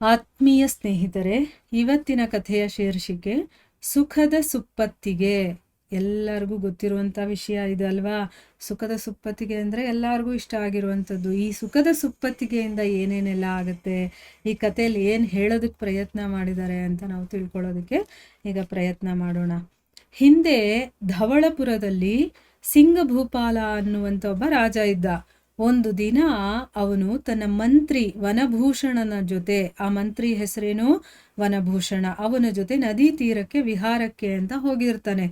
ಆತ್ಮೀಯ ಸ್ನೇಹಿತರೆ, ಇವತ್ತಿನ ಕಥೆಯ ಶೀರ್ಷಿಕೆ, ಸುಖದ ಸುಪ್ಪತ್ತಿಗೆ. ಎಲ್ಲರಿಗೂ ಗೊತ್ತಿರುವಂಥ ವಿಷಯ ಇದು ಅಲ್ವಾ? ಸುಖದ ಸುಪ್ಪತ್ತಿಗೆ ಅಂದರೆ ಎಲ್ಲರಿಗೂ ಇಷ್ಟ ಆಗಿರುವಂಥದ್ದು. ಈ ಸುಖದ ಸುಪ್ಪತ್ತಿಗೆಯಿಂದ ಏನೇನೆಲ್ಲ ಆಗುತ್ತೆ? ಈ ಕಥೆಯಲ್ಲಿ ಏನು ಹೇಳೋದಕ್ಕೆ ಪ್ರಯತ್ನ ಮಾಡಿದ್ದಾರೆ ಅಂತ ನಾವು ತಿಳ್ಕೊಳ್ಳೋದಕ್ಕೆ ಈಗ ಪ್ರಯತ್ನ ಮಾಡೋಣ. ಹಿಂದೆ ಧವಳಪುರದಲ್ಲಿ ಸಿಂಗಭೂಪಾಲ ಅನ್ನುವಂಥ ಒಬ್ಬ ರಾಜ ಇದ್ದ. ಒಂದು ದಿನ ಅವನು ತನ್ನ ಮಂತ್ರಿ ವನಭೂಷಣನ ಜೊತೆ, ಆ ಮಂತ್ರಿ ಹೆಸರೇನು? ವನಭೂಷಣ. ಅವನ ಜೊತೆ ನದಿ ತೀರಕ್ಕೆ, ವಿಹಾರಕ್ಕೆ ಅಂತ ಹೋಗಿರ್ತಾನೆ.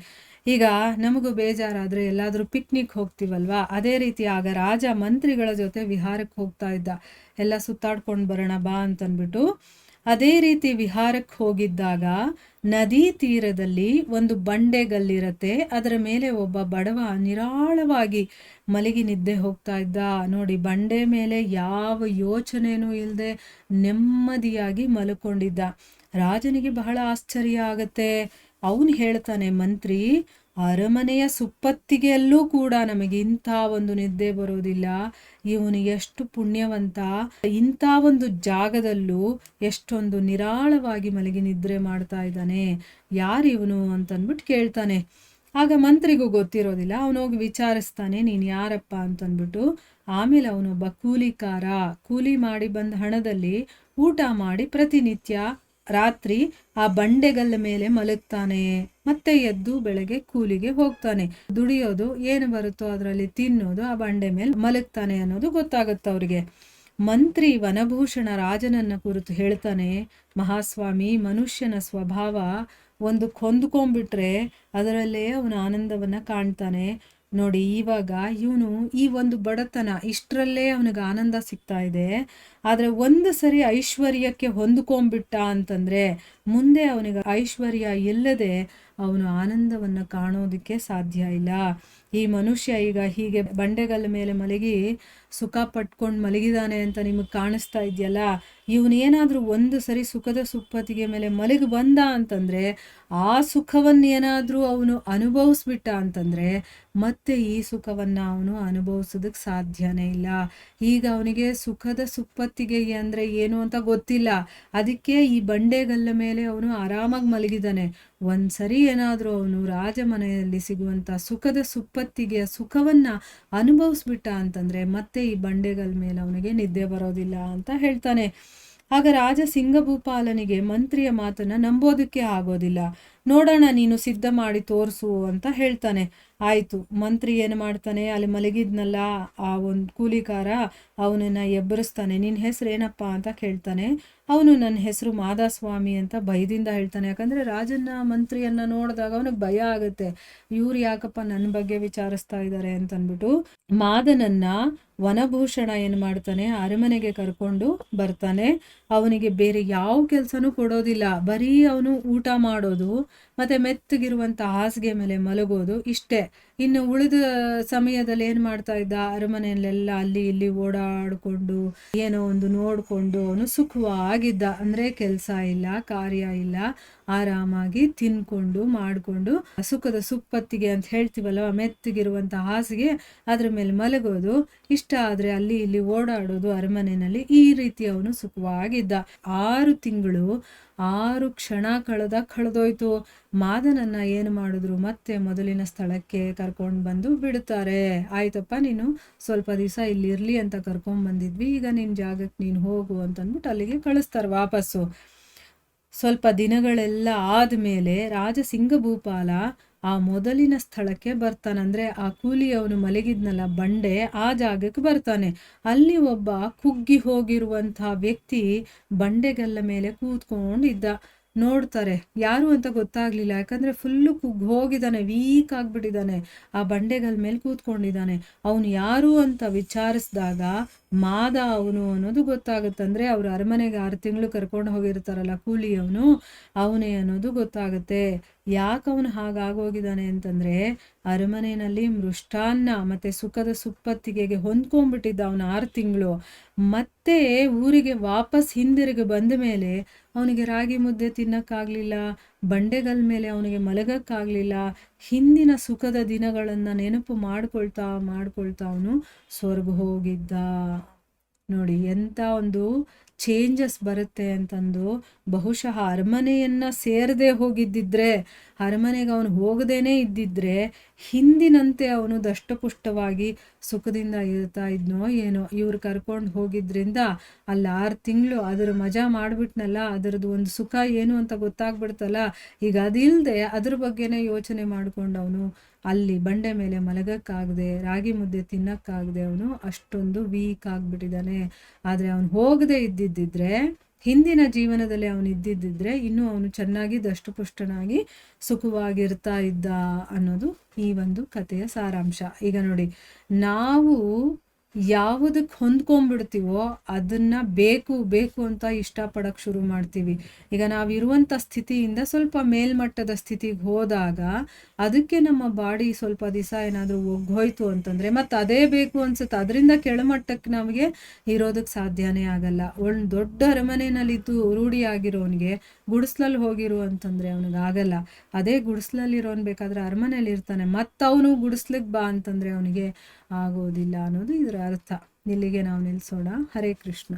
ಈಗ ನಮಗೂ ಬೇಜಾರಾದ್ರೆ ಎಲ್ಲಾದ್ರೂ ಪಿಕ್ನಿಕ್ ಹೋಗ್ತೀವಲ್ವಾ? ಅದೇ ರೀತಿ ಆಗ ರಾಜ ಮಂತ್ರಿಗಳ ಜೊತೆ ವಿಹಾರಕ್ಕೆ ಹೋಗ್ತಾ ಇದ್ದ. ಎಲ್ಲ ಸುತ್ತಾಡ್ಕೊಂಡು ಬರೋಣ ಬಾ ಅಂತನ್ಬಿಟ್ಟು ಅದೇ ರೀತಿ ವಿಹಾರಕ್ಕೆ ಹೋಗಿದ್ದಾಗ ನದಿ ತೀರದಲ್ಲಿ ಒಂದು ಬಂಡೆಗಲ್ಲಿರತ್ತೆ ಅದರ ಮೇಲೆ ಒಬ್ಬ ಬಡವ ನಿರಾಳವಾಗಿ ಮಲಗಿ ನಿದ್ದೆ ಹೋಗ್ತಾ ಇದ್ದ. ನೋಡಿ, ಬಂಡೆ ಮೇಲೆ ಯಾವ ಯೋಚನೆನೂ ಇಲ್ಲದೆ ನೆಮ್ಮದಿಯಾಗಿ ಮಲ್ಕೊಂಡಿದ್ದ. ರಾಜನಿಗೆ ಬಹಳ ಆಶ್ಚರ್ಯ ಆಗತ್ತೆ. ಅವನು ಹೇಳ್ತಾನೆ, ಮಂತ್ರಿ ಅರಮನೆಯ ಸುಪ್ಪತ್ತಿಗೆಯಲ್ಲೂ ಕೂಡ ನಮಗೆ ಇಂಥ ಒಂದು ನಿದ್ದೆ ಬರೋದಿಲ್ಲ ಇವನು ಎಷ್ಟು ಪುಣ್ಯವಂತ. ಇಂಥ ಒಂದು ಜಾಗದಲ್ಲೂ ಎಷ್ಟೊಂದು ನಿರಾಳವಾಗಿ ಮಲಗಿ ನಿದ್ರೆ ಮಾಡ್ತಾ ಇದ್ದಾನೆ. ಯಾರಿವನು ಅಂತನ್ಬಿಟ್ಟು ಕೇಳ್ತಾನೆ. ಆಗ ಮಂತ್ರಿಗೂ ಗೊತ್ತಿರೋದಿಲ್ಲ. ಅವನೋಗಿ ವಿಚಾರಿಸ್ತಾನೆ, ನೀನು ಯಾರಪ್ಪ? ಅಂತನ್ಬಿಟ್ಟು ಆಮೇಲೆ ಅವನೊಬ್ಬ ಕೂಲಿಕಾರ ಕೂಲಿ ಮಾಡಿ ಬಂದ ಹಣದಲ್ಲಿ ಊಟ ಮಾಡಿ ಪ್ರತಿನಿತ್ಯ ರಾತ್ರಿ ಆ ಬಂಡೆಗಲ್ಲ ಮೇಲೆ ಮಲಗ್ತಾನೆ, ಮತ್ತೆ ಎದ್ದು ಬೆಳಗ್ಗೆ ಕೂಲಿಗೆ ಹೋಗ್ತಾನೆ. ದುಡಿಯೋದು ಏನು ಬರುತ್ತೋ ಅದರಲ್ಲಿ ತಿನ್ನೋದು ಆ ಬಂಡೆ ಮೇಲೆ ಮಲಗ್ತಾನೆ ಅನ್ನೋದು ಗೊತ್ತಾಗುತ್ತೆ ಅವ್ರಿಗೆ. ಮಂತ್ರಿ ವನಭೂಷಣ ರಾಜನನ್ನ ಕುರಿತು ಹೇಳ್ತಾನೆ, ಮಹಾಸ್ವಾಮಿ, ಮನುಷ್ಯನ ಸ್ವಭಾವ ಒಂದು ಕೊಂದ್ಕೊಂಡ್ಬಿಟ್ರೆ ಅದರಲ್ಲೇ ಅವನ ಆನಂದವನ್ನ ಕಾಣ್ತಾನೆ. ನೋಡಿ, ಇವಾಗ ಇವನು ಈ ಒಂದು ಬಡತನ ಇಷ್ಟರಲ್ಲೇ ಅವನಿಗೆ ಆನಂದ ಸಿಗ್ತಾ ಇದೆ. ಆದರೆ ಒಂದು ಸರಿ ಐಶ್ವರ್ಯಕ್ಕೆ ಹೊಂದ್ಕೊಂಬಿಟ್ಟ ಅಂತಂದ್ರೆ ಮುಂದೆ ಅವನಿಗೆ ಐಶ್ವರ್ಯ ಇಲ್ಲದೆ ಅವನು ಆನಂದವನ್ನು ಕಾಣೋದಕ್ಕೆ ಸಾಧ್ಯ ಇಲ್ಲ. ಈ ಮನುಷ್ಯ ಈಗ ಹೀಗೆ ಬಂಡೆಗಲ್ಲ ಮೇಲೆ ಮಲಗಿ ಸುಖ ಪಟ್ಕೊಂಡು ಮಲಗಿದಾನೆ ಅಂತ ನಿಮಗೆ ಕಾಣಿಸ್ತಾ ಇದೆಯಲ್ಲ? ಇವನೇನಾದರೂ ಒಂದು ಸರಿ ಸುಖದ ಸುಪ್ಪತ್ತಿಗೆ ಮೇಲೆ ಮಲಗಿ ಬಂದ ಅಂತಂದರೆ, ಆ ಸುಖವನ್ನೇನಾದರೂ ಅವನು ಅನುಭವಿಸ್ಬಿಟ್ಟ ಅಂತಂದರೆ, ಮತ್ತೆ ಈ ಸುಖವನ್ನು ಅವನು ಅನುಭವಿಸೋದಕ್ಕೆ ಸಾಧ್ಯನೇ ಇಲ್ಲ. ಈಗ ಅವನಿಗೆ ಸುಖದ ಸುಪ್ಪತ್ತಿಗೆ ಅಂದರೆ ಏನು ಅಂತ ಗೊತ್ತಿಲ್ಲ. ಅದಕ್ಕೆ ಈ ಬಂಡೆಗಲ್ಲ ಮೇಲೆ ಅವನು ಆರಾಮಾಗಿ ಮಲಗಿದ್ದಾನೆ. ಒಂದ್ಸರಿ ಏನಾದರೂ ಅವನು ರಾಜಮನೆಯಲ್ಲಿ ಸಿಗುವಂಥ ಸುಖದ ಸುಪ್ಪತ್ತಿಗೆಯ ಸುಖವನ್ನು ಅನುಭವಿಸ್ಬಿಟ್ಟ ಅಂತಂದರೆ ಮತ್ತೆ ಈ ಬಂಡೆಗಳ ಮೇಲೆ ಅವನಿಗೆ ನಿದ್ದೆ ಬರೋದಿಲ್ಲ ಅಂತ ಹೇಳ್ತಾನೆ. ಆಗ ರಾಜ ಸಿಂಗಭೂಪಾಲನಿಗೆ ಮಂತ್ರಿಯ ಮಾತನ್ನ ನಂಬೋದಕ್ಕೆ ಆಗೋದಿಲ್ಲ. ನೋಡೋಣ, ನೀನು ಸಿದ್ಧ ಮಾಡಿ ತೋರಿಸು ಅಂತ ಹೇಳ್ತಾನೆ. ಆಯಿತು, ಮಂತ್ರಿ ಏನು ಮಾಡ್ತಾನೆ? ಅಲ್ಲಿ ಮಲಗಿದ್ನಲ್ಲ ಆ ಒಂದು ಕೂಲಿಕಾರ, ಅವನನ್ನ ಎಬ್ಬರಿಸ್ತಾನೆ. ನಿನ್ನ ಹೆಸರು ಏನಪ್ಪ ಅಂತ ಕೇಳ್ತಾನೆ. ಅವನು ನನ್ನ ಹೆಸರು ಮಾದಾಸ್ವಾಮಿ ಅಂತ ಭಯದಿಂದ ಹೇಳ್ತಾನೆ. ಯಾಕಂದರೆ ರಾಜನ ಮಂತ್ರಿಯನ್ನ ನೋಡಿದಾಗ ಅವನಿಗೆ ಭಯ ಆಗುತ್ತೆ. ಇವ್ರು ಯಾಕಪ್ಪ ನನ್ನ ಬಗ್ಗೆ ವಿಚಾರಿಸ್ತಾ ಇದ್ದಾರೆ ಅಂತನ್ಬಿಟ್ಟು ಮಾದನನ್ನ ವನಭೂಷಣ ಏನು ಮಾಡ್ತಾನೆ? ಅರಮನೆಗೆ ಕರ್ಕೊಂಡು ಬರ್ತಾನೆ. ಅವನಿಗೆ ಬೇರೆ ಯಾವ ಕೆಲಸನೂ ಕೊಡೋದಿಲ್ಲ. ಬರೀ ಅವನು ಊಟ ಮಾಡೋದು ಮತ್ತು ಮೆತ್ತಗಿರುವಂಥ ಹಾಸಿಗೆ ಮೇಲೆ ಮಲಗೋದು ಇಷ್ಟೇ. ಇನ್ನು ಉಳಿದ ಸಮಯದಲ್ಲಿ ಏನು ಮಾಡ್ತಾ ಇದ್ದ? ಅರಮನೆಯಲ್ಲೆಲ್ಲ ಅಲ್ಲಿ ಇಲ್ಲಿ ಓಡಾಡಿಕೊಂಡು, ಏನೋ ಒಂದು ನೋಡಿಕೊಂಡು ಅವನು ಸುಖವಾಗಿದ್ದ. ಅಂದರೆ ಕೆಲಸ ಇಲ್ಲ, ಕಾರ್ಯ ಇಲ್ಲ. ಆರಾಮಾಗಿ ತಿನ್ಕೊಂಡು, ಮಾಡಿಕೊಂಡು, ಸುಖದ ಸುಪ್ಪತ್ತಿಗೆ ಅಂತ ಹೇಳ್ತೀವಲ್ಲ ಮೆತ್ತಗಿರುವಂಥ ಹಾಸಿಗೆ ಅದ್ರ ಮೇಲೆ ಮಲಗೋದು ಇಷ್ಟ ಆದರೆ ಅಲ್ಲಿ ಇಲ್ಲಿ ಓಡಾಡೋದು ಅರಮನೆಯಲ್ಲಿ ಈ ರೀತಿ ಅವನು ಸುಖವಾಗಿದ್ದ. ಆರು ತಿಂಗಳು ಆರು ಕ್ಷಣ ಕಳೆದ ಕಳೆದೋಯ್ತು. ಮಾದನನ್ನ ಏನು ಮಾಡಿದ್ರು ಮತ್ತೆ ಮೊದಲಿನ ಸ್ಥಳಕ್ಕೆ ಕರ್ಕೊಂಡು ಬಂದು ಬಿಡುತ್ತಾರೆ. ಆಯ್ತಪ್ಪ, ನೀನು ಸ್ವಲ್ಪ ದಿವಸ ಇಲ್ಲಿ ಇರಲಿ ಅಂತ ಕರ್ಕೊಂಡು ಬಂದಿದ್ವಿ. ಈಗ ನಿನ್ನ ಜಾಗಕ್ಕೆ ನೀನು ಹೋಗು ಅಂತಂದ್ಬಿಟ್ಟು ಅಲ್ಲಿಗೆ ಕಳಿಸ್ತಾರೆ ವಾಪಸ್ಸು. ಸ್ವಲ್ಪ ದಿನಗಳೆಲ್ಲ ಆದಮೇಲೆ ರಾಜ ಸಿಂಗಭೂಪಾಲ ಆ ಮೊದಲಿನ ಸ್ಥಳಕ್ಕೆ ಬರ್ತಾನೆ. ಅಂದರೆ ಆ ಕೂಲಿಯವನು ಮಲಗಿದ್ನಲ್ಲ, ಬಂಡೆ, ಆ ಜಾಗಕ್ಕೆ ಬರ್ತಾನೆ. ಅಲ್ಲಿ ಒಬ್ಬ ಕುಗ್ಗಿ ಹೋಗಿರುವಂಥ ವ್ಯಕ್ತಿ ಬಂಡೆಗಲ್ಲ ಮೇಲೆ ಕೂತ್ಕೊಂಡಿದ್ದ. ನೋಡ್ತಾರೆ, ಯಾರು ಅಂತ ಗೊತ್ತಾಗ್ಲಿಲ್ಲ. ಯಾಕಂದ್ರೆ ಫುಲ್ಲು ಕುಗ್ಗಿ ಹೋಗಿದ್ದಾನೆ ವೀಕ್ ಆಗ್ಬಿಟ್ಟಿದ್ದಾನೆ. ಆ ಬಂಡೆಗಲ್ ಮೇಲೆ ಕೂತ್ಕೊಂಡಿದ್ದಾನೆ. ಅವನು ಯಾರು ಅಂತ ವಿಚಾರಿಸಿದಾಗ ಮಾದ ಅವನು ಅನ್ನೋದು ಗೊತ್ತಾಗುತ್ತೆ. ಅವ್ರ ಅರಮನೆಗೆ ಆರು ತಿಂಗಳು ಕರ್ಕೊಂಡು ಹೋಗಿರ್ತಾರಲ್ಲ ಕೂಲಿ ಅವನು, ಅವನೇ ಅನ್ನೋದು ಗೊತ್ತಾಗುತ್ತೆ. ಯಾಕೆ ಅವನು ಹಾಗಾಗೋಗಿದ್ದಾನೆ ಅಂತಂದ್ರೆ ಅರಮನೆಯಲ್ಲಿ ಮೃಷ್ಟಾನ್ನ ಮತ್ತೆ ಸುಖದ ಸುಪ್ಪತ್ತಿಗೆಗೆ ಹೊಂದ್ಕೊಂಡ್ಬಿಟ್ಟಿದ್ದ ಅವನು ಆರು ತಿಂಗಳು. ಮತ್ತೆ ಊರಿಗೆ ವಾಪಸ್ ಹಿಂದಿರುಗಿ ಬಂದ ಮೇಲೆ ಅವನಿಗೆ ರಾಗಿ ಮುದ್ದೆ ತಿನ್ನಕ್ಕಾಗ್ಲಿಲ್ಲ ಬಂಡೆಗಲ್ ಮೇಲೆ ಅವನಿಗೆ ಮಲಗಕ್ಕಾಗಲಿಲ್ಲ. ಹಿಂದಿನ ಸುಖದ ದಿನಗಳನ್ನು ನೆನಪು ಮಾಡ್ಕೊಳ್ತಾ ಮಾಡ್ಕೊಳ್ತಾ ಅವನು ಸ್ವರ್ಗ ಹೋಗಿದ್ದ. ನೋಡಿ ಎಂಥ ಒಂದು ಚೇಂಜಸ್ ಬರುತ್ತೆ ಅಂತಂದು ಬಹುಶಃ ಅರಮನೆಯನ್ನು ಸೇರದೆ ಹೋಗಿದ್ದಿದ್ರೆ, ಅರಮನೆಗೆ ಅವನು ಹೋಗದೇನೆ ಇದ್ದಿದ್ರೆ ಹಿಂದಿನಂತೆ ಅವನು ದಷ್ಟಪುಷ್ಟವಾಗಿ ಸುಖದಿಂದ ಇರ್ತಾ ಇದ್ನೋ ಏನೋ. ಇವ್ರು ಕರ್ಕೊಂಡು ಹೋಗಿದ್ರಿಂದ ಅಲ್ಲಿ ಆರು ತಿಂಗಳು ಅದರ ಮಜಾ ಮಾಡಿಬಿಟ್ನಲ್ಲ, ಅದರದ್ದು ಒಂದು ಸುಖ ಏನು ಅಂತ ಗೊತ್ತಾಗ್ಬಿಡ್ತಲ್ಲ. ಈಗ ಅದಿಲ್ಲದೆ ಅದ್ರ ಬಗ್ಗೆನೇ ಯೋಚನೆ ಮಾಡ್ಕೊಂಡು ಅವನು ಅಲ್ಲಿ ಬಂಡೆ ಮೇಲೆ ಮಲಗಕ್ಕಾಗದೆ, ರಾಗಿ ಮುದ್ದೆ ತಿನ್ನಕ್ಕಾಗದೆ ಅವನು ಅಷ್ಟೊಂದು ವೀಕ್ ಆಗಿಬಿಟ್ಟಿದ್ದಾನೆ. ಆದರೆ ಅವನು ಹೋಗದೆ ಇದ್ದಿದ್ದಿದ್ರೆ, ಹಿಂದಿನ ಜೀವನದಲ್ಲಿ ಅವನು ಇದ್ದಿದ್ದಿದ್ರೆ ಇನ್ನೂ ಅವನು ಚೆನ್ನಾಗಿ ದಷ್ಟುಪುಷ್ಟನಾಗಿ ಸುಖವಾಗಿರ್ತಾ ಇದ್ದ ಅನ್ನೋದು ಈ ಒಂದು ಕಥೆಯ ಸಾರಾಂಶ. ಈಗ ನೋಡಿ, ನಾವು ಯಾವುದಕ್ಕೆ ಹೊಂದ್ಕೊಂಡ್ಬಿಡ್ತೀವೋ ಅದನ್ನ ಬೇಕು ಬೇಕು ಅಂತ ಇಷ್ಟಪಡಕ್ಕೆ ಶುರು ಮಾಡ್ತೀವಿ. ಈಗ ನಾವಿರುವಂಥ ಸ್ಥಿತಿಯಿಂದ ಸ್ವಲ್ಪ ಮೇಲ್ಮಟ್ಟದ ಸ್ಥಿತಿಗೆ ಹೋದಾಗ ಅದಕ್ಕೆ ನಮ್ಮ ಬಾಡಿ ಸ್ವಲ್ಪ ದಿವಸ ಏನಾದರೂ ಒಗ್ಗೋಯ್ತು ಅಂತಂದರೆ ಮತ್ತು ಅದೇ ಬೇಕು ಅನ್ಸುತ್ತೆ. ಅದರಿಂದ ಕೆಳಮಟ್ಟಕ್ಕೆ ನಮಗೆ ಇರೋದಕ್ಕೆ ಸಾಧ್ಯನೇ ಆಗಲ್ಲ. ಒಂದು ದೊಡ್ಡ ಅರಮನೆಯಲ್ಲಿದ್ದು ರೂಢಿ ಆಗಿರೋನಿಗೆ ಗುಡಿಸ್ಲಲ್ಲಿ ಹೋಗಿರು ಅಂತಂದರೆ ಅವನಿಗೆ ಆಗಲ್ಲ. ಅದೇ ಗುಡಿಸ್ಲಲ್ಲಿರೋನ್ ಬೇಕಾದ್ರೆ ಅರಮನೆಯಲ್ಲಿ ಇರ್ತಾನೆ. ಮತ್ತು ಅವನು ಗುಡಿಸ್ಲಿಕ್ಕೆ ಬಾ ಅಂತಂದರೆ ಅವನಿಗೆ ಆಗೋದಿಲ್ಲ ಅನ್ನೋದು ಇದರ ಅರ್ಥ. ಇಲ್ಲಿಗೆ ನಾವು ನಿಲ್ಲಿಸೋಣ ಹರೇ ಕೃಷ್ಣ.